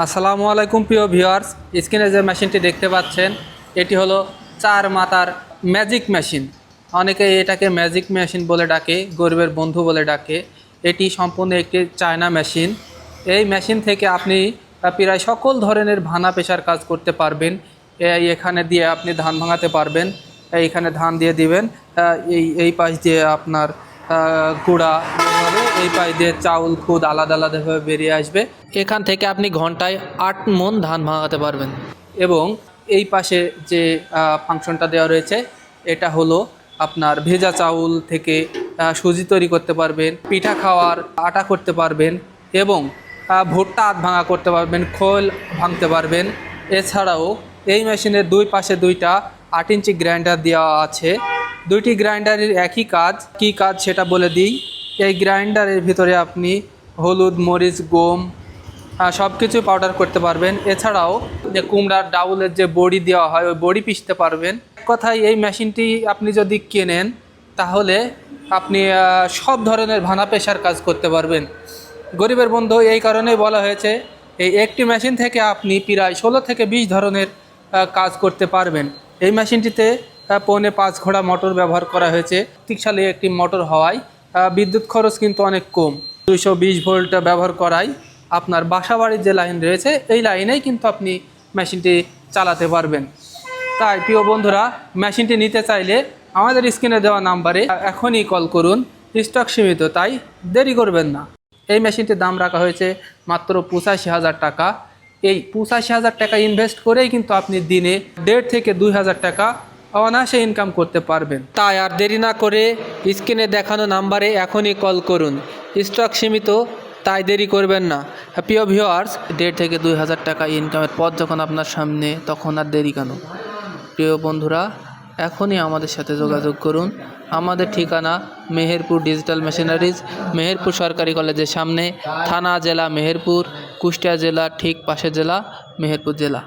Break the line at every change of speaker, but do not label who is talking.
আসসালামু আলাইকুম প্রিয় ভিউয়ার্স, স্ক্রিনে যে মেশিনটি দেখতে পাচ্ছেন, এটি হলো চার মাতার ম্যাজিক মেশিন। অনেকে এটাকে ম্যাজিক মেশিন বলে ডাকে, গরিবের বন্ধু বলে ডাকে। এটি সম্পূর্ণ একটি চায়না মেশিন। এই মেশিন থেকে আপনি প্রায় সকল ধরনের ভানা পেশার কাজ করতে পারবেন। এখানে দিয়ে আপনি ধান ভাঙাতে পারবেন, এইখানে ধান দিয়ে দিবেন এই এই পাশ দিয়ে আপনার গুঁড়া হবে এই পাশ দিয়ে চাউল খুদ আলাদা আলাদাভাবে বেরিয়ে আসবে। এখান থেকে আপনি ঘন্টায় আট মন ধান ভাঙাতে পারবেন। এবং এই পাশে যে ফাংশনটা দেওয়া রয়েছে এটা হলো আপনার ভেজা চাউল থেকে সুজি তৈরি করতে পারবেন পিঠা খাওয়ার আটা করতে পারবেন এবং ভুট্টা আধ ভাঙা করতে পারবেন খোল ভাঙতে পারবেন। এছাড়াও এই মেশিনের দুই পাশে দুইটা আট ইঞ্চি গ্রাইন্ডার দেওয়া আছে। দুইটি গ্রাইন্ডারের একই কাজ। কি কাজ সেটা বলে দিই। এই গ্রাইন্ডারের ভিতরে আপনি হলুদ, মরিচ, গম সব কিছু পাউডার করতে পারবেন। এছাড়াও যে কুমড়ার ডাউলের যে বড়ি দেওয়া হয়, ওই বড়ি পিষতে পারবেন। কথায় এই মেশিনটি আপনি যদি কেনেন, তাহলে আপনি সব ধরনের ভানা পেশার কাজ করতে পারবেন। গরিবের বন্ধু, এই কারণেই বলা হয়েছে, এই একটি মেশিন থেকে আপনি প্রায় ষোলো থেকে বিশ ধরনের কাজ করতে পারবেন। এই মেশিনটিতে পৌনে পাঁচ ঘোড়া মোটর ব্যবহার করা হয়েছে। শক্তিশালী একটি মোটর হওয়ায় বিদ্যুৎ খরচ কিন্তু অনেক কম। দুইশো বিশ ভোল্ট ব্যবহার করায় আপনার বাসাবাড়ির যে লাইন রয়েছে, এই লাইনেই কিন্তু আপনি মেশিনটি চালাতে পারবেন। তাই প্রিয় বন্ধুরা, মেশিনটি নিতে চাইলে আমাদের স্ক্রিনে দেওয়া নাম্বারে এখনই কল করুন। স্টক সীমিত, তাই দেরি করবেন না। এই মেশিনটির দাম রাখা হয়েছে মাত্র পঁচাশি হাজার টাকা। এই পঁচাশি হাজার টাকা ইনভেস্ট করেই কিন্তু আপনি দিনে দেড় থেকে দুই হাজার টাকা অনায়াসে ইনকাম করতে পারবেন। তাই আর দেরি না করে স্ক্রিনে দেখানো নাম্বারে এখনই কল করুন। স্টক সীমিত, তাই দেরি করবেন না। প্রিয় ভিউয়ার্স দেড় থেকে দুই হাজার টাকা ইনকামের পথ যখন আপনার সামনে, তখন আর দেরি কেন? প্রিয় বন্ধুরা, এখনই আমাদের সাথে যোগাযোগ করুন। আমাদের ঠিকানা মেহেরপুর ডিজিটাল মেশিনারিজ মেহেরপুর সরকারি কলেজের সামনে, থানা জেলা মেহেরপুর, কুষ্টিয়া জেলা, ঠিক পাশের জেলা, মেহেরপুর জেলা।